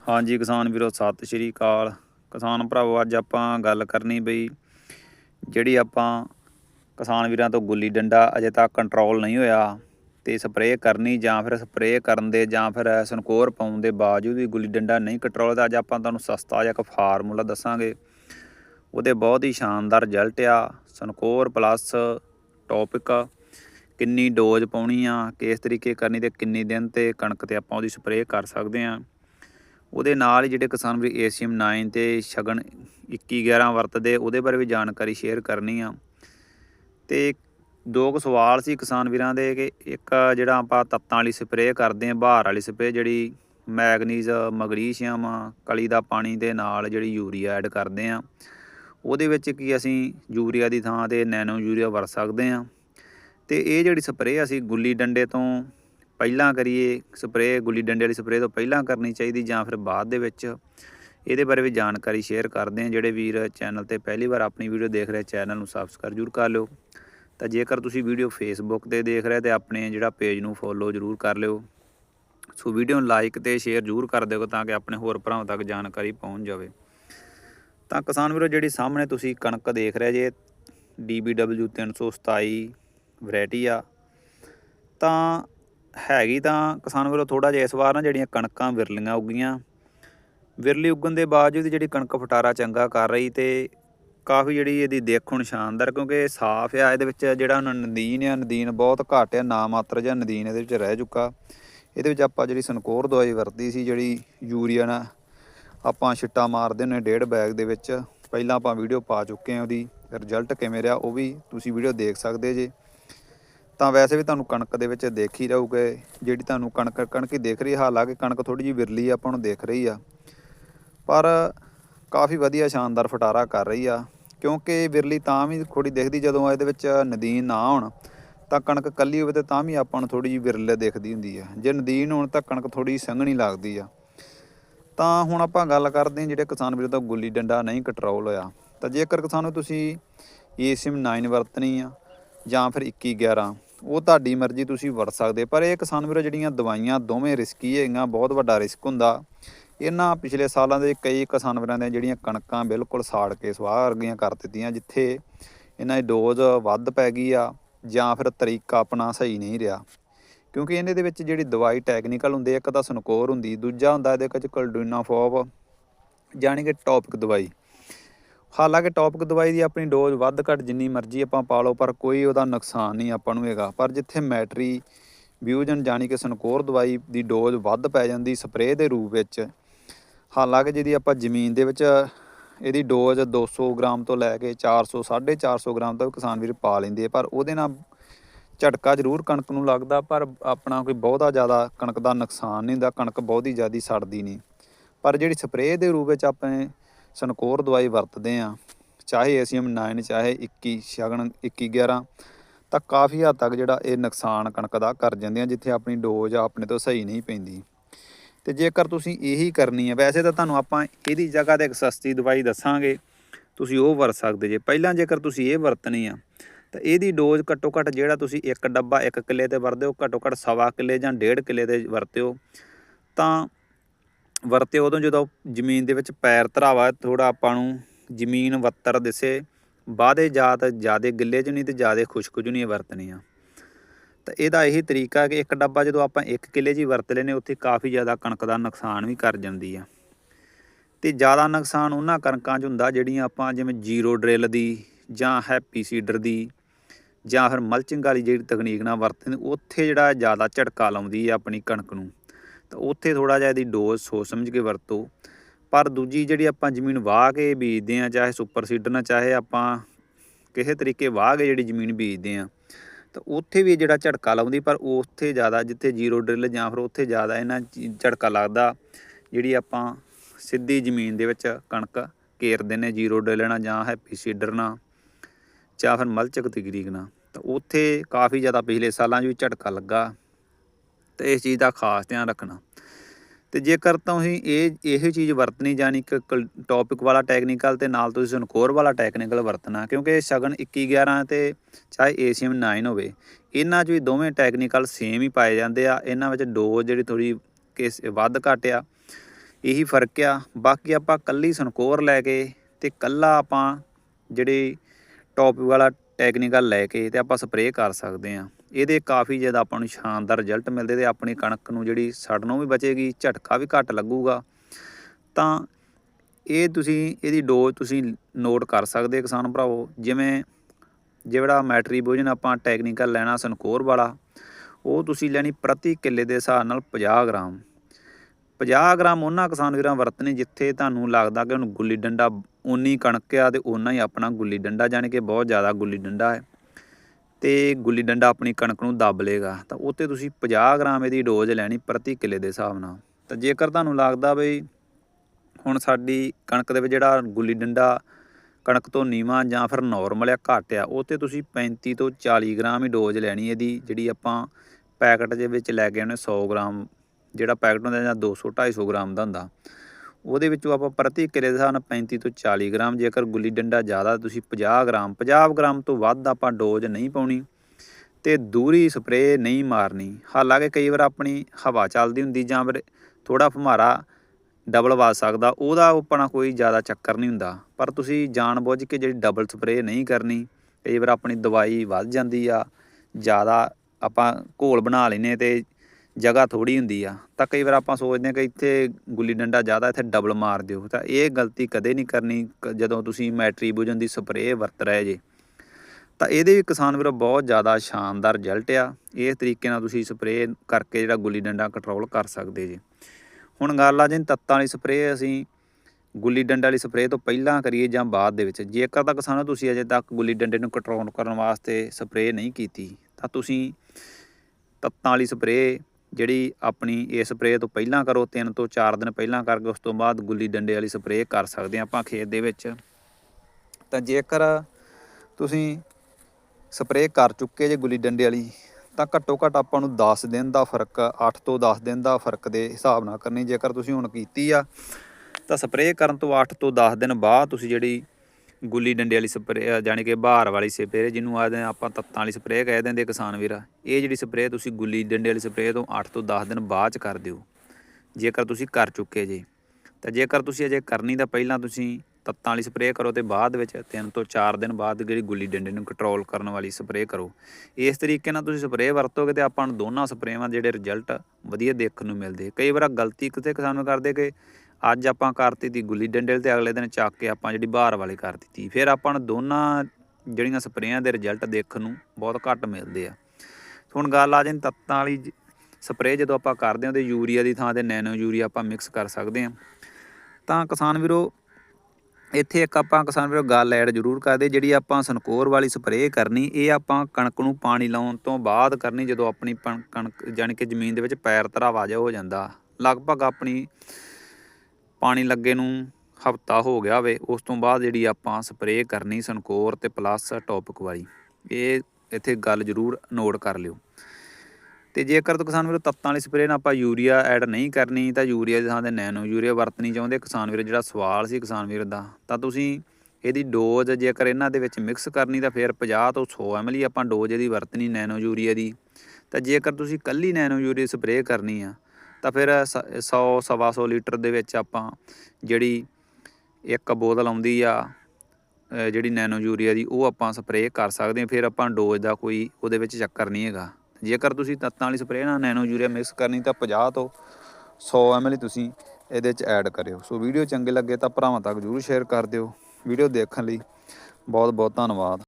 ਹਾਂਜੀ, ਕਿਸਾਨ ਵੀਰੋ, ਸਤਿ ਸ਼੍ਰੀ ਅਕਾਲ। ਕਿਸਾਨ ਭਰਾਵੋ, ਅੱਜ ਆਪਾਂ ਗੱਲ ਕਰਨੀ ਬਈ, ਜਿਹੜੀ ਆਪਾਂ ਕਿਸਾਨ ਵੀਰਾਂ ਤੋਂ ਗੁੱਲੀ ਡੰਡਾ ਅਜੇ ਤੱਕ ਕੰਟਰੋਲ ਨਹੀਂ ਹੋਇਆ ਤੇ ਸਪਰੇਅ ਕਰਨੀ ਜਾਂ ਫਿਰ ਸਪਰੇਅ ਕਰਨ ਦੇ ਜਾਂ ਫਿਰ ਸਨਕੋਰ ਪਾਉਣ ਦੇ ਬਾਵਜੂਦ ਵੀ ਗੁੱਲੀ ਡੰਡਾ ਨਹੀਂ ਕੰਟਰੋਲ ਦਾ ਅੱਜ ਆਪਾਂ ਤੁਹਾਨੂੰ ਸਸਤਾ ਜਿਹਾ ਇੱਕ ਫਾਰਮੂਲਾ ਦੱਸਾਂਗੇ। ਉਹਦੇ ਬਹੁਤ ਹੀ ਸ਼ਾਨਦਾਰ ਰਿਜ਼ਲਟ ਆ। ਸਨਕੋਰ ਪਲੱਸ ਟੌਪਿਕ ਕਿੰਨੀ ਡੋਜ਼ ਪਾਉਣੀ ਆ, ਕਿਸ ਤਰੀਕੇ ਕਰਨੀ ਤੇ ਕਿੰਨੀ ਦਿਨ ਤੇ ਕਣਕ ਤੇ ਆਪਾਂ ਉਹਦੀ ਸਪਰੇਅ ਕਰ ਸਕਦੇ ਆ। ਉਹਦੇ ਨਾਲ ਹੀ ਜਿਹੜੇ ਕਿਸਾਨ ਵੀ ਏਸੀਐਮ 9 ਤੇ ਸ਼ਗਨ 21 11 ਵਰਤਦੇ, ਉਹਦੇ ਬਾਰੇ ਵੀ ਜਾਣਕਾਰੀ ਸ਼ੇਅਰ ਕਰਨੀ ਆ। ਤੇ ਦੋ ਕੁ ਸਵਾਲ ਸੀ ਕਿਸਾਨ ਵੀਰਾਂ ਦੇ ਕਿ ਇੱਕ ਜਿਹੜਾ ਆਪਾਂ ਤੱਤਾਂ ਵਾਲੀ ਸਪਰੇਅ ਕਰਦੇ ਆ, ਬਹਾਰ ਵਾਲੀ ਸਪਰੇਅ, ਜਿਹੜੀ ਮੈਗਨੀਜ਼ ਮਗਨੀਸ਼ੀਅਮ ਕਲੀ ਦਾ ਪਾਣੀ ਦੇ ਨਾਲ ਜਿਹੜੀ ਯੂਰੀਆ ਐਡ ਕਰਦੇ ਆ। ਉਹਦੇ ਵਿੱਚ ਕੀ ਅਸੀਂ ਯੂਰੀਆ ਦੀ ਥਾਂ ਤੇ ਨੈਨੋ ਯੂਰੀਆ ਵਰਤ ਸਕਦੇ ਆ। ਤੇ ਇਹ ਜਿਹੜੀ ਸਪਰੇਅ ਅਸੀਂ ਗੁੱਲੀ ਡੰਡੇ ਤੋਂ ਪਹਿਲਾਂ ਕਰੀਏ ਸਪਰੇਅ, ਗੁੱਲੀ ਡੰਡੇ ਵਾਲੀ ਸਪਰੇਅ ਤੋਂ ਪਹਿਲਾਂ ਕਰਨੀ ਚਾਹੀਦੀ ਜਾਂ ਫਿਰ ਬਾਅਦ ਦੇ ਵਿੱਚ। ਇਹਦੇ ਬਾਰੇ ਵੀ ਜਾਣਕਾਰੀ ਸ਼ੇਅਰ ਕਰਦੇ ਹਾਂ। ਜਿਹੜੇ ਵੀਰ ਚੈਨਲ ਤੇ ਪਹਿਲੀ ਵਾਰ ਆਪਣੀ ਵੀਡੀਓ ਦੇਖ ਰਹੇ ਚੈਨਲ ਨੂੰ ਸਬਸਕ੍ਰਾਈਬ ਜ਼ਰੂਰ ਕਰ ਲਿਓ। ਤਾਂ ਜੇਕਰ ਤੁਸੀਂ ਵੀਡੀਓ ਫੇਸਬੁੱਕ ਤੇ ਦੇਖ ਰਹੇ ਤੇ ਆਪਣੇ ਜਿਹੜਾ ਪੇਜ ਨੂੰ ਫੋਲੋ ਜ਼ਰੂਰ ਕਰ ਲਿਓ। ਸੋ ਵੀਡੀਓ ਨੂੰ ਲਾਈਕ ਤੇ ਸ਼ੇਅਰ ਜ਼ਰੂਰ ਕਰ ਦਿਓ ਤਾਂ ਕਿ ਆਪਣੇ ਹੋਰ ਭਰਾਵਾਂ ਤੱਕ ਜਾਣਕਾਰੀ ਪਹੁੰਚ ਜਾਵੇ। ਤਾਂ ਕਿਸਾਨ ਵੀਰੋ, ਜਿਹੜੀ ਸਾਹਮਣੇ ਤੁਸੀਂ ਕਣਕ ਦੇਖ ਰਹੇ ਜੇ DBW 327 ਵੈਰਾਈਟੀ ਆ, ਤਾਂ ਹੈਗੀ ਤਾਂ ਕਿਸਾਨ ਵੱਲੋਂ ਥੋੜਾ ਜਿਹਾ ਇਸ ਵਾਰ ਨਾ ਜਿਹੜੀਆਂ ਕਣਕਾਂ ਵਿਰਲੀਆਂ ਉੱਗੀਆਂ। ਵਿਰਲੀ ਉੱਗਣ ਦੇ ਬਾਵਜੂਦ ਜਿਹੜੀ ਕਣਕ ਫਟਾਰਾ ਚੰਗਾ ਕਰ ਰਹੀ ਤੇ ਕਾਫੀ ਜਿਹੜੀ ਇਹਦੀ ਦੇਖ ਹੁਣ ਸ਼ਾਨਦਾਰ ਕਿਉਂਕਿ ਇਹ ਸਾਫ਼ ਆ, ਇਹਦੇ ਵਿੱਚ ਜਿਹੜਾ ਹੁਣ ਨਦੀਨ ਆ, ਨਦੀਨ ਬਹੁਤ ਘੱਟ ਆ ਨਾ ਮਾਤਰ ਜਿਹਾ ਨਦੀਨ ਇਹਦੇ ਵਿੱਚ ਰਹਿ ਚੁੱਕਾ। ਇਹਦੇ ਵਿੱਚ ਆਪਾਂ ਜਿਹੜੀ ਸਨਕੋਰ ਦਵਾਈ ਵਰਤੀ ਸੀ, ਜਿਹੜੀ ਯੂਰੀਆ ਨਾਲ ਆਪਾਂ ਛਿੱਟਾ ਮਾਰਦੇ ਨੇ ਡੇਢ ਬੈਗ ਦੇ ਵਿੱਚ। ਪਹਿਲਾਂ ਆਪਾਂ ਵੀਡੀਓ ਪਾ ਚੁੱਕੇ ਹਾਂ ਉਹਦੀ, ਰਿਜ਼ਲਟ ਕਿਵੇਂ ਰਿਹਾ ਉਹ ਵੀ ਤੁਸੀਂ ਵੀਡੀਓ ਦੇਖ ਸਕਦੇ ਜੇ। ਤਾਂ ਵੈਸੇ ਵੀ ਤੁਹਾਨੂੰ ਕਣਕ ਦੇ ਵਿੱਚ ਦੇਖ ਹੀ ਰਹੂਗੇ, ਜਿਹੜੀ ਤੁਹਾਨੂੰ ਕਣਕ ਕਣਕ ਹੀ ਦੇਖ ਰਹੀ ਹਾਲਾਂਕਿ ਕਣਕ ਥੋੜੀ ਜਿਹੀ ਵਿਰਲੀ ਆਪਾਂ ਨੂੰ ਦੇਖ ਰਹੀ ਆ। ਪਰ ਕਾਫੀ ਵਧੀਆ ਸ਼ਾਨਦਾਰ ਫਟਾਰਾ ਕਰ ਰਹੀ ਆ, ਕਿਉਂਕਿ ਵਿਰਲੀ ਤਾਂ ਵੀ ਥੋੜੀ ਦਿਖਦੀ, ਜਦੋਂ ਇਹਦੇ ਵਿੱਚ ਨਦੀਨ ਨਾ ਹੋਣ ਤਾਂ ਕਣਕ ਕੱਲੀ ਹੋਵੇ ਤੇ ਤਾਂ ਵੀ ਆਪਾਂ ਨੂੰ ਥੋੜੀ ਜਿਹੀ ਵਿਰਲੇ ਦਿਖਦੀ ਹੁੰਦੀ ਆ। ਜੇ ਨਦੀਨ ਹੋਣ ਤਾਂ ਕਣਕ ਥੋੜੀ ਸੰਘਣੀ ਲੱਗਦੀ ਆ। ਤਾਂ ਹੁਣ ਆਪਾਂ ਗੱਲ ਕਰਦੇ ਹਾਂ, ਜਿਹੜੇ ਕਿਸਾਨ ਵੀਰ ਦਾ ਗੁੱਲੀ ਡੰਡਾ ਨਹੀਂ ਕੰਟਰੋਲ ਹੋਇਆ। ਤਾਂ ਜੇਕਰ ਕਿਸਾਨ ਨੂੰ ਤੁਸੀਂ ਏਸੀਐਮ 9 ਵਰਤਣੀ ਆ ਜਾਂ ਫਿਰ 21 11 ਉਹ ਤੁਹਾਡੀ ਮਰਜ਼ੀ ਤੁਸੀਂ ਵਰਤ ਸਕਦੇ। ਪਰ ਇਹ ਕਿਸਾਨ ਵੀਰੋ ਜਿਹੜੀਆਂ ਦਵਾਈਆਂ ਦੋਵੇਂ ਰਿਸਕੀ ਹੈਗੀਆਂ ਬਹੁਤ ਵੱਡਾ ਰਿਸਕ ਹੁੰਦਾ। ਇਹਨਾਂ ਪਿਛਲੇ ਸਾਲਾਂ ਦੇ ਕਈ ਕਿਸਾਨ ਵੀਰਾਂ ਦੀਆਂ ਜਿਹੜੀਆਂ ਕਣਕਾਂ ਬਿਲਕੁਲ ਸਾੜ ਕੇ ਸਵਾਹ ਵਰਗੀਆਂ ਕਰ ਦਿੱਤੀਆਂ, ਜਿੱਥੇ ਇਹਨਾਂ ਦੀ ਡੋਜ਼ ਵੱਧ ਪੈ ਗਈ ਆ ਜਾਂ ਫਿਰ ਤਰੀਕਾ ਆਪਣਾ ਸਹੀ ਨਹੀਂ ਰਿਹਾ। ਕਿਉਂਕਿ ਇਹਦੇ ਦੇ ਵਿੱਚ ਜਿਹੜੀ ਦਵਾਈ ਟੈਕਨੀਕਲ ਹੁੰਦੀ ਹੈ, ਇੱਕ ਤਾਂ ਸਨਕੋਰ ਹੁੰਦੀ, ਦੂਜਾ ਹੁੰਦਾ ਇਹਦੇ ਵਿੱਚ ਕਲਡੂਨਾਫੋਬ ਜਾਣੀ ਕਿ ਟੌਪਿਕ ਦਵਾਈ। ਹਾਲਾਂਕਿ ਟੌਪਿਕ ਦਵਾਈ ਦੀ ਆਪਣੀ ਡੋਜ਼ ਵੱਧ ਘੱਟ ਜਿੰਨੀ ਮਰਜ਼ੀ ਆਪਾਂ ਪਾ ਲਓ ਪਰ ਕੋਈ ਉਹਦਾ ਨੁਕਸਾਨ ਨਹੀਂ ਆਪਾਂ ਨੂੰ ਹੈਗਾ। ਪਰ ਜਿੱਥੇ ਮੈਟਰੀ ਬਿਊਜਨ ਜਾਣੀ ਕਿ ਸਨਕੋਰ ਦਵਾਈ ਦੀ ਡੋਜ਼ ਵੱਧ ਪੈ ਜਾਂਦੀ ਸਪਰੇਅ ਦੇ ਰੂਪ ਵਿੱਚ, ਹਾਲਾਂਕਿ ਜਿਹਦੀ ਆਪਾਂ ਜ਼ਮੀਨ ਦੇ ਵਿੱਚ ਇਹਦੀ ਡੋਜ਼ 200 ਗ੍ਰਾਮ ਤੋਂ ਲੈ ਕੇ 400 450 ਗ੍ਰਾਮ ਤੱਕ ਕਿਸਾਨ ਵੀਰ ਪਾ ਲੈਂਦੇ ਪਰ ਉਹਦੇ ਨਾਲ ਝਟਕਾ ਜ਼ਰੂਰ ਕਣਕ ਨੂੰ ਲੱਗਦਾ, ਪਰ ਆਪਣਾ ਕੋਈ ਬਹੁਤਾ ਜ਼ਿਆਦਾ ਕਣਕ ਦਾ ਨੁਕਸਾਨ ਨਹੀਂ ਹੁੰਦਾ, ਕਣਕ ਬਹੁਤੀ ਜ਼ਿਆਦੀ ਸੜਦੀ ਨਹੀਂ। ਪਰ ਜਿਹੜੀ ਸਪਰੇਅ ਦੇ ਰੂਪ ਵਿੱਚ ਆਪਣੇ ਸਨਕੋਰ ਦਵਾਈ ਵਰਤਦੇ ਆ ਚਾਹੇ ਏਸੀਐਮ 9 ਚਾਹੇ 21 ਸ਼ਗਨ 21 11 ਤਾਂ ਕਾਫੀ ਹੱਦ ਤੱਕ ਜਿਹੜਾ ਇਹ ਨੁਕਸਾਨ ਕਣਕ ਦਾ ਕਰ ਜਾਂਦੇ ਆ ਜਿੱਥੇ ਆਪਣੀ ਡੋਜ਼ ਆਪਣੇ ਤੋਂ ਸਹੀ ਨਹੀਂ ਪੈਂਦੀ। ਤੇ ਜੇਕਰ ਤੁਸੀਂ ਇਹੀ ਕਰਨੀ ਹੈ, ਵੈਸੇ ਤਾਂ ਤੁਹਾਨੂੰ ਆਪਾਂ ਇਹਦੀ ਜਗ੍ਹਾ ਤੇ ਇੱਕ ਸਸਤੀ ਦਵਾਈ ਦੱਸਾਂਗੇ, ਤੁਸੀਂ ਉਹ ਵਰਤ ਸਕਦੇ ਜੇ। ਪਹਿਲਾਂ ਜੇਕਰ ਤੁਸੀਂ ਇਹ ਵਰਤਣੀ ਆ, ਤਾਂ ਇਹਦੀ ਡੋਜ਼ ਘੱਟੋ ਘੱਟ ਜਿਹੜਾ ਤੁਸੀਂ ਇੱਕ ਡੱਬਾ ਇੱਕ ਕਿੱਲੇ ਤੇ ਵਰਤਦੇ ਹੋ ਘੱਟੋ ਘੱਟ ਸਵਾ ਕਿੱਲੇ ਜਾਂ ਡੇਢ ਕਿੱਲੇ ਤੇ ਵਰਤਿਓ ਤਾਂ ਵਰਤੇ ਉਦੋਂ ਜਦੋਂ ਜ਼ਮੀਨ ਦੇ ਵਿੱਚ ਪੈਰ ਧਰਾਵਾ ਥੋੜਾ ਆਪਾਂ ਨੂੰ ਜ਼ਮੀਨ ਵੱਤਰ ਦਿਸੇ ਬਾਦੇ ਜਾਤ ਜਿਆਦੇ ਗਿੱਲੇ ਚ ਨਹੀਂ ਤੇ ਜਿਆਦੇ ਖੁਸ਼ਕ ਚ ਨਹੀਂ ਵਰਤਣੀ ਆ। ਤਾਂ ਇਹਦਾ ਇਹੀ ਤਰੀਕਾ ਕਿ ਇੱਕ ਡੱਬਾ ਜਦੋਂ ਆਪਾਂ ਇੱਕ ਕਿੱਲੇ 'ਚ ਹੀ ਵਰਤ ਲੈਨੇ ਉੱਥੇ ਕਾਫੀ ਜ਼ਿਆਦਾ ਕਣਕ ਦਾ ਨੁਕਸਾਨ ਵੀ ਕਰ ਜਾਂਦੀ ਆ। ਤੇ ਜ਼ਿਆਦਾ ਨੁਕਸਾਨ ਉਹਨਾਂ ਕਣਕਾਂ 'ਚ ਹੁੰਦਾ ਜਿਹੜੀਆਂ ਆਪਾਂ ਜਿਵੇਂ ਜ਼ੀਰੋ ਡਰਿਲ ਦੀ ਜਾਂ ਹੈਪੀ ਸੀਡਰ ਦੀ ਜਾਂ ਫਿਰ ਮਲਚਿੰਗ ਵਾਲੀ ਜਿਹੜੀ ਤਕਨੀਕ ਨਾਲ ਵਰਤਦੇ ਉੱਥੇ ਜਿਹੜਾ ਜ਼ਿਆਦਾ ਝਟਕਾ ਲਾਉਂਦੀ ਆ ਆਪਣੀ ਕਣਕ ਨੂੰ। ਤਾਂ ਉੱਥੇ ਥੋੜਾ ਜਿਹਾ ਇਹਦੀ ਡੋਜ਼ ਸੋਚ ਸਮਝ ਕੇ ਵਰਤੋ। ਪਰ ਦੂਜੀ ਜਿਹੜੀ ਆਪਾਂ ਜ਼ਮੀਨ ਵਾਹ ਕੇ ਬੀਜਦੇ ਆ ਚਾਹੇ ਸੁਪਰ ਸੀਡਰ ਨਾਲ, ਚਾਹੇ ਆਪਾਂ ਕਿਸੇ ਤਰੀਕੇ ਵਾਹ ਕੇ ਜਿਹੜੀ ਜ਼ਮੀਨ ਬੀਜਦੇ ਆ ਤਾਂ ਉੱਥੇ ਵੀ ਜਿਹੜਾ ਝਟਕਾ ਲਾਉਂਦੀ, ਪਰ ਉੱਥੇ ਜ਼ਿਆਦਾ ਜਿੱਥੇ ਜ਼ੀਰੋ ਡਰਿਲ ਜਾਂ ਫਿਰ ਉੱਥੇ ਜ਼ਿਆਦਾ ਇਹਨਾਂ ਚੀ- ਝਟਕਾ ਲੱਗਦਾ, ਜਿਹੜੀ ਆਪਾਂ ਸਿੱਧੀ ਜ਼ਮੀਨ ਦੇ ਵਿੱਚ ਕਣਕ ਘੇਰਦੇ ਨੇ, ਜ਼ੀਰੋ ਡਰਿਲ ਨਾਲ ਜਾਂ ਹੈਪੀ ਸੀਡਰ ਨਾਲ, ਜਾਂ ਫਿਰ ਮਲਚਕ ਤਕਨੀਕ ਨਾਲ, ਤਾਂ ਉੱਥੇ ਕਾਫੀ ਜ਼ਿਆਦਾ ਪਿਛਲੇ ਸਾਲਾਂ 'ਚ ਵੀ ਝਟਕਾ ਲੱਗਾ। ਤੇ ਇਸ ਚੀਜ਼ ਦਾ ਖਾਸ ਧਿਆਨ ਰੱਖਣਾ। ਤੇ ਜੇਕਰ ਤੁਸੀਂ ਇਹ ਇਹ ਚੀਜ਼ ਵਰਤਣੀ ਜਾਣੀ ਕਿ ਟੌਪਿਕ ਵਾਲਾ ਟੈਕਨੀਕਲ ਤੇ ਨਾਲ ਤੁਸੀਂ ਸਨਕੋਰ ਵਾਲਾ ਟੈਕਨੀਕਲ ਵਰਤਣਾ, ਕਿਉਂਕਿ ਸ਼ਗਨ 21 11 ਤੇ ਚਾਹੇ ਏਸੀਐਮ 9 ਹੋਵੇ, ਇਹਨਾਂ 'ਚ ਵੀ ਦੋਵੇਂ ਟੈਕਨੀਕਲ ਸੇਮ ਹੀ ਪਾਏ ਜਾਂਦੇ ਆ। ਇਹਨਾਂ ਵਿੱਚ ਡੋਜ਼ ਜਿਹੜੀ ਥੋੜੀ ਕਿਸ, ਵੱਧ ਘੱਟ ਆ, ਇਹੀ ਫ਼ਰਕ ਆ। ਬਾਕੀ ਆਪਾਂ ਕੱਲੀ ਸਨਕੋਰ ਲੈ ਕੇ ਤੇ ਕੱਲਾ ਆਪਾਂ ਜਿਹੜੀ ਟੌਪ ਵਾਲਾ ਟੈਕਨੀਕਲ ਲੈ ਕੇ ਤੇ ਆਪਾਂ ਸਪਰੇਅ ਕਰ ਸਕਦੇ ਆ ਇਹਦੇ ਕਾਫੀ ਜ਼ਿਆਦਾ ਆਪਾਂ ਨੂੰ ਸ਼ਾਨਦਾਰ ਰਿਜ਼ਲਟ ਮਿਲਦੇ ਤੇ ਆਪਣੀ ਕਣਕ ਨੂੰ ਜਿਹੜੀ ਸੜਨੋਂ ਵੀ ਬਚੇਗੀ, ਝਟਕਾ ਵੀ ਘੱਟ ਲੱਗੂਗਾ। ਤਾਂ ਇਹ ਤੁਸੀਂ, ਇਹਦੀ ਡੋਜ਼ ਤੁਸੀਂ ਨੋਟ ਕਰ ਸਕਦੇ ਕਿਸਾਨ ਭਰਾਵੋ। ਜਿਵੇਂ, ਜਿਹੜਾ ਮੈਟਰੀ ਬੋਜਨ ਆਪਾਂ ਟੈਕਨੀਕਲ ਲੈਣਾ ਸਨਕੋਰ ਵਾਲਾ, ਉਹ ਤੁਸੀਂ ਲੈਣੀ ਪ੍ਰਤੀ ਕਿੱਲੇ ਦੇ ਹਿਸਾਬ ਨਾਲ 50 ਗ੍ਰਾਮ। 50 ਗ੍ਰਾਮ ਉਹਨਾਂ ਕਿਸਾਨ ਵੀਰਾਂ ਵਰਤਨੇ ਜਿੱਥੇ ਤੁਹਾਨੂੰ ਲੱਗਦਾ ਕਿ ਹੁਣ ਗੁੱਲੀ ਡੰਡਾ ਉਨੀ ਕਣਕ ਆ ਤੇ ਉਨਾ ਹੀ ਆਪਣਾ ਗੁੱਲੀ ਡੰਡਾ, ਜਾਣੀ ਕਿ ਬਹੁਤ ਜ਼ਿਆਦਾ ਗੁੱਲੀ ਡੰਡਾ ਹੈ। ਤੇ ਗੁੱਲੀ ਡੰਡਾ ਆਪਣੀ ਕਣਕ ਨੂੰ ਦੱਬ ਲੇਗਾ ਤਾਂ ਉੱਤੇ ਤੁਸੀਂ 50 ਗ੍ਰਾਮ ਇਹਦੀ ਡੋਜ਼ ਲੈਣੀ ਪ੍ਰਤੀ ਕਿੱਲੇ ਦੇ ਹਿਸਾਬ ਨਾਲ। ਤਾਂ ਜੇਕਰ ਤੁਹਾਨੂੰ ਲੱਗਦਾ ਬਈ ਹੁਣ ਸਾਡੀ ਕਣਕ ਦੇ ਵਿੱਚ ਜਿਹੜਾ ਗੁੱਲੀ ਡੰਡਾ ਕਣਕ ਤੋਂ ਨੀਵਾਂ ਜਾਂ ਫਿਰ ਨਾਰਮਲ ਆ, ਘੱਟ ਆ ਉਹ ਤੇ ਤੁਸੀਂ 35 ਤੋਂ 40 ਗ੍ਰਾਮ ਹੀ ਡੋਜ਼ ਲੈਣੀ ਇਹਦੀ, ਜਿਹੜੀ ਆਪਾਂ ਪੈਕਟ ਦੇ ਵਿੱਚ ਲੈ ਕੇ ਆਉਣੇ 100 ਗ੍ਰਾਮ ਜਿਹੜਾ ਪੈਕਟ ਹੁੰਦਾ ਜਾਂ 200 250 ਗ੍ਰਾਮ ਦਾ ਹੁੰਦਾ, ਉਹਦੇ ਵਿੱਚੋਂ ਆਪਾਂ ਪ੍ਰਤੀ ਕਿੱਲੇ ਦੇ ਹਿਸਾਬ ਨਾਲ 35 ਤੋਂ 40 ਗ੍ਰਾਮ, ਜੇਕਰ ਗੁੱਲੀ ਡੰਡਾ ਜ਼ਿਆਦਾ ਤੁਸੀਂ 50 ਗ੍ਰਾਮ 50 ਗ੍ਰਾਮ ਤੋਂ ਵੱਧ ਆਪਾਂ ਡੋਜ਼ ਨਹੀਂ ਪਾਉਣੀ ਤੇ ਦੂਰੀ ਸਪਰੇਅ ਨਹੀਂ ਮਾਰਨੀ। ਹਾਲਾਂਕਿ ਕਈ ਵਾਰ ਆਪਣੀ ਹਵਾ ਚੱਲਦੀ ਹੁੰਦੀ ਜਾਂ ਫਿਰ ਥੋੜਾ ਫੁਮਾਰਾ ਡਬਲ ਵੱਜ ਸਕਦਾ, ਉਹਦਾ ਆਪਣਾ ਕੋਈ ਜ਼ਿਆਦਾ ਚੱਕਰ ਨਹੀਂ ਹੁੰਦਾ। ਪਰ ਤੁਸੀਂ ਜਾਣ ਬੁੱਝ ਕੇ ਜਿਹੜੀ ਡਬਲ ਸਪਰੇਅ ਨਹੀਂ ਕਰਨੀ, ਕਈ ਵਾਰ ਆਪਣੀ ਦਵਾਈ ਵੱਧ ਜਾਂਦੀ ਆ, ਜ਼ਿਆਦਾ ਆਪਾਂ ਘੋਲ ਬਣਾ ਲੈਨੇ ਤੇ ਜਗ੍ਹਾ ਥੋੜੀ ਹੁੰਦੀ ਆ, ਤਾਂ ਕਈ ਵਾਰ ਆਪਾਂ ਸੋਚਦੇ ਹਾਂ ਕਿ ਇੱਥੇ ਗੁੱਲੀ ਡੰਡਾ ਜ਼ਿਆਦਾ ਇੱਥੇ ਡਬਲ ਮਾਰ ਦਿਓ, ਤਾਂ ਇਹ ਗਲਤੀ ਕਦੇ ਨਹੀਂ ਕਰਨੀ, ਕ- ਜਦੋਂ ਤੁਸੀਂ ਮੈਟਰੀਬੂਜਨ ਦੀ ਸਪਰੇਅ ਵਰਤ ਰਹੇ ਜੇ। ਤਾਂ ਇਹਦੇ ਵੀ ਕਿਸਾਨ ਵੀਰੋ ਬਹੁਤ ਜ਼ਿਆਦਾ ਸ਼ਾਨਦਾਰ ਰਿਜ਼ਲਟ ਆ, ਇਸ ਤਰੀਕੇ ਨਾਲ ਤੁਸੀਂ ਸਪਰੇਅ ਕਰਕੇ ਜਿਹੜਾ ਗੁੱਲੀ ਡੰਡਾ ਕੰਟਰੋਲ ਕਰ ਸਕਦੇ ਜੇ। ਹੁਣ ਗੱਲ ਆ ਜੀ ਤੱਤਾਂ ਵਾਲੀ ਸਪਰੇਅ ਅਸੀਂ, ਗੁੱਲੀ ਡੰਡਾ ਵਾਲੀ ਸਪਰੇਅ ਤੋਂ ਪਹਿਲਾਂ ਕਰੀਏ ਜਾਂ ਬਾਅਦ ਦੇ ਵਿੱਚ, ਜੇਕਰ ਤਾਂ ਕਿਸਾਨੋ ਤੁਸੀਂ ਅਜੇ ਤੱਕ ਗੁੱਲੀ ਡੰਡੇ ਨੂੰ ਕੰਟਰੋਲ ਕਰਨ ਵਾਸਤੇ ਸਪਰੇਅ ਨਹੀਂ ਕੀਤੀ, ਤਾਂ ਤੁਸੀਂ ਤੱਤਾਂ ਵਾਲੀ ਸਪਰੇਅ ਜਿਹੜੀ ਆਪਣੀ ਇਹ ਸਪਰੇਅ ਤੋਂ ਪਹਿਲਾਂ ਕਰੋ 3 ਤੋਂ 4 ਦਿਨ ਪਹਿਲਾਂ ਕਰਕੇ ਉਸ ਤੋਂ ਬਾਅਦ ਗੁੱਲੀ ਡੰਡੇ ਵਾਲੀ ਸਪਰੇਅ ਕਰ ਸਕਦੇ ਹਾਂ ਆਪਾਂ ਖੇਤ ਦੇ ਵਿੱਚ। ਤਾਂ ਜੇਕਰ ਤੁਸੀਂ ਸਪਰੇਅ ਕਰ ਚੁੱਕੇ ਜੇ ਗੁੱਲੀ ਡੰਡੇ ਵਾਲੀ, ਤਾਂ ਘੱਟੋ ਘੱਟ ਆਪਾਂ ਨੂੰ 10 ਦਿਨ ਦਾ ਫ਼ਰਕ 8 ਤੋਂ 10 ਦਿਨ ਦਾ ਫ਼ਰਕ ਦੇ ਹਿਸਾਬ ਨਾਲ ਕਰਨੀ। ਜੇਕਰ ਤੁਸੀਂ ਹੁਣ ਕੀਤੀ ਆ, ਤਾਂ ਸਪਰੇਅ ਕਰਨ ਤੋਂ 8 ਤੋਂ 10 ਦਿਨ ਬਾਅਦ ਤੁਸੀਂ ਜਿਹੜੀ ਗੁੱਲੀ ਡੰਡੇ ਵਾਲੀ ਸਪਰੇਅ ਜਾਣੀ ਕਿ ਬਹਾਰ ਵਾਲੀ ਸਪਰੇਅ ਜਿਹਨੂੰ ਆਖਦੇ ਆਪਾਂ ਤੱਤਾਂ ਵਾਲੀ ਸਪਰੇਅ ਕਹਿ ਦਿੰਦੇ ਕਿਸਾਨ ਵੀਰਾ। ਇਹ ਜਿਹੜੀ ਸਪਰੇਅ ਤੁਸੀਂ ਗੁੱਲੀ ਡੰਡੇ ਵਾਲੀ ਸਪਰੇਅ ਤੋਂ 8 ਤੋਂ 10 ਦਿਨ ਬਾਅਦ ਚ ਕਰ ਦਿਓ। ਜੇਕਰ ਤੁਸੀਂ ਕਰ ਚੁੱਕੇ ਜੇ, ਤਾਂ ਜੇਕਰ ਤੁਸੀਂ ਅਜੇ ਕਰਨੀ ਤਾਂ ਪਹਿਲਾਂ ਤੁਸੀਂ ਤੱਤਾਂ ਵਾਲੀ ਸਪਰੇਅ ਕਰੋ ਤੇ ਬਾਅਦ ਵਿੱਚ 3 ਤੋਂ 4 ਦਿਨ ਬਾਅਦ ਜਿਹੜੀ ਗੁੱਲੀ ਡੰਡੇ ਨੂੰ ਕੰਟਰੋਲ ਕਰਨ ਵਾਲੀ ਸਪਰੇਅ ਕਰੋ। ਇਸ ਤਰੀਕੇ ਨਾਲ ਤੁਸੀਂ ਸਪਰੇਅ ਵਰਤੋਗੇ ਤੇ ਆਪਾਂ ਨੂੰ ਦੋਨਾਂ ਸਪਰੇਆਂ ਦੇ ਜਿਹੜੇ ਰਿਜ਼ਲਟ ਵਧੀਆ ਦੇਖਣ ਨੂੰ ਮਿਲਦੇ। ਕਈ ਵਾਰ ਗਲਤੀ ਕਿਤੇ ਕਿਸਾਨ ਕਰਦੇ ਕਿ ਅੱਜ ਆਪਾਂ ਕਰਤੀ ਤੀ ਗੁੱਲੀ ਡੰਡੇ ਤੇ ਅਗਲੇ ਦਿਨ ਚੱਕ ਕੇ ਆਪਾਂ ਜਿਹੜੀ ਬਾਹਰ ਵਾਲੀ ਕਰ ਦਿੱਤੀ। ਫਿਰ ਆਪਾਂ ਨੂੰ ਦੋਨਾਂ ਜਿਹੜੀਆਂ ਸਪਰੇਆਂ ਦੇ ਰਿਜ਼ਲਟ ਦੇਖਣ ਨੂੰ ਬਹੁਤ ਘੱਟ ਮਿਲਦੇ ਆ। ਹੁਣ ਗੱਲ ਆ ਜਾਏ ਤੱਤਾਂ ਵਾਲੀ ਸਪਰੇਅ ਜਦੋਂ ਆਪਾਂ ਕਰਦੇ ਹਾਂ ਉਹਦੇ ਯੂਰੀਆ ਦੀ ਥਾਂ ਤੇ ਨੈਨੋ ਯੂਰੀਆ ਆਪਾਂ ਮਿਕਸ ਕਰ ਸਕਦੇ ਹਾਂ। ਤਾਂ ਕਿਸਾਨ ਵੀਰੋ, ਇੱਥੇ ਇੱਕ ਆਪਾਂ ਕਿਸਾਨ ਵੀਰੋ ਗੱਲ ਐਡ ਜ਼ਰੂਰ ਕਰਦੇ ਜਿਹੜੀ ਆਪਾਂ ਸਨਕੋਰ ਵਾਲੀ ਸਪਰੇਅ ਕਰਨੀ, ਇਹ ਆਪਾਂ ਕਣਕ ਨੂੰ ਪਾਣੀ ਲਾਉਣ ਤੋਂ ਬਾਅਦ ਕਰਨੀ ਜਦੋਂ ਆਪਣੀ ਪਣ- ਕਣਕ ਜਾਣੀ ਕਿ ਜ਼ਮੀਨ ਦੇ ਵਿੱਚ ਪੈਰ ਧਰਾਵਾ ਜਿਹਾ ਹੋ ਜਾਂਦਾ। ਲਗਭਗ ਆਪਣੀ ਪਾਣੀ ਲੱਗੇ ਨੂੰ ਹਫਤਾ ਹੋ ਗਿਆ ਹੋਵੇ ਉਸ ਤੋਂ ਬਾਅਦ ਜਿਹੜੀ ਆਪਾਂ ਸਪਰੇਅ ਕਰਨੀ ਸਨਕੋਰ ਤੇ ਪਲੱਸ ਟੌਪਿਕ ਵਾਲੀ, ਇਹ ਇੱਥੇ ਗੱਲ ਜ਼ਰੂਰ ਨੋਟ ਕਰ ਲਿਓ। ਤੇ ਜੇਕਰ ਤਾਂ ਕਿਸਾਨ ਵੀਰੋ ਤੱਤਾਂ ਵਾਲੀ ਸਪਰੇਅ ਨਾਲ ਆਪਾਂ ਯੂਰੀਆ ਐਡ ਨਹੀਂ ਕਰਨੀ, ਤਾਂ ਯੂਰੀਆ ਦੀ ਥਾਂ ਤੇ ਨੈਨੋ ਯੂਰੀਆ ਵਰਤਣੀ ਚਾਹੁੰਦੇ ਕਿਸਾਨ ਵੀਰ, ਜਿਹੜਾ ਸਵਾਲ ਸੀ ਕਿਸਾਨ ਵੀਰ ਦਾ, ਤਾਂ ਤੁਸੀਂ ਇਹਦੀ ਡੋਜ਼ ਜੇਕਰ ਇਹਨਾਂ ਦੇ ਵਿੱਚ ਮਿਕਸ ਕਰਨੀ, ਤਾਂ ਫਿਰ 50 ਤੋਂ 100 ml ਆਪਾਂ ਡੋਜ਼ ਇਹਦੀ ਵਰਤਣੀ ਨੈਨੋ ਯੂਰੀਆ ਦੀ। ਤਾਂ ਜੇਕਰ ਤੁਸੀਂ ਕੱਲੀ ਨੈਨੋ ਯੂਰੀਆ ਸਪਰੇਅ ਕਰਨੀ ਆ ਤਾਂ ਫਿਰ 100 ਸਵਾ ਸੌ ਲੀਟਰ ਦੇ ਵਿੱਚ ਆਪਾਂ ਜਿਹੜੀ ਇੱਕ ਬੋਤਲ ਆਉਂਦੀ ਆ ਜਿਹੜੀ ਨੈਨੋ ਯੂਰੀਆ ਦੀ, ਉਹ ਆਪਾਂ ਸਪਰੇਅ ਕਰ ਸਕਦੇ ਹਾਂ। ਫਿਰ ਆਪਾਂ ਡੋਜ਼ ਦਾ ਕੋਈ ਉਹਦੇ ਵਿੱਚ ਚੱਕਰ ਨਹੀਂ ਹੈਗਾ। ਜੇਕਰ ਤੁਸੀਂ ਤੱਤਾਂ ਵਾਲੀ ਸਪਰੇਅ ਨਾਲ ਨੈਨੋ ਯੂਰੀਆ ਮਿਕਸ ਕਰਨੀ ਤਾਂ 50 ਤੋਂ 100 ml ਤੁਸੀਂ ਇਹਦੇ ਵਿੱਚ ਐਡ ਕਰਿਓ। ਸੋ ਵੀਡੀਓ ਚੰਗੇ ਲੱਗੇ ਤਾਂ ਭਰਾਵਾਂ ਤੱਕ ਜਰੂਰ ਸ਼ੇਅਰ ਕਰ ਦਿਓ। ਵੀਡੀਓ ਦੇਖਣ ਲਈ ਬਹੁਤ ਬਹੁਤ ਧੰਨਵਾਦ।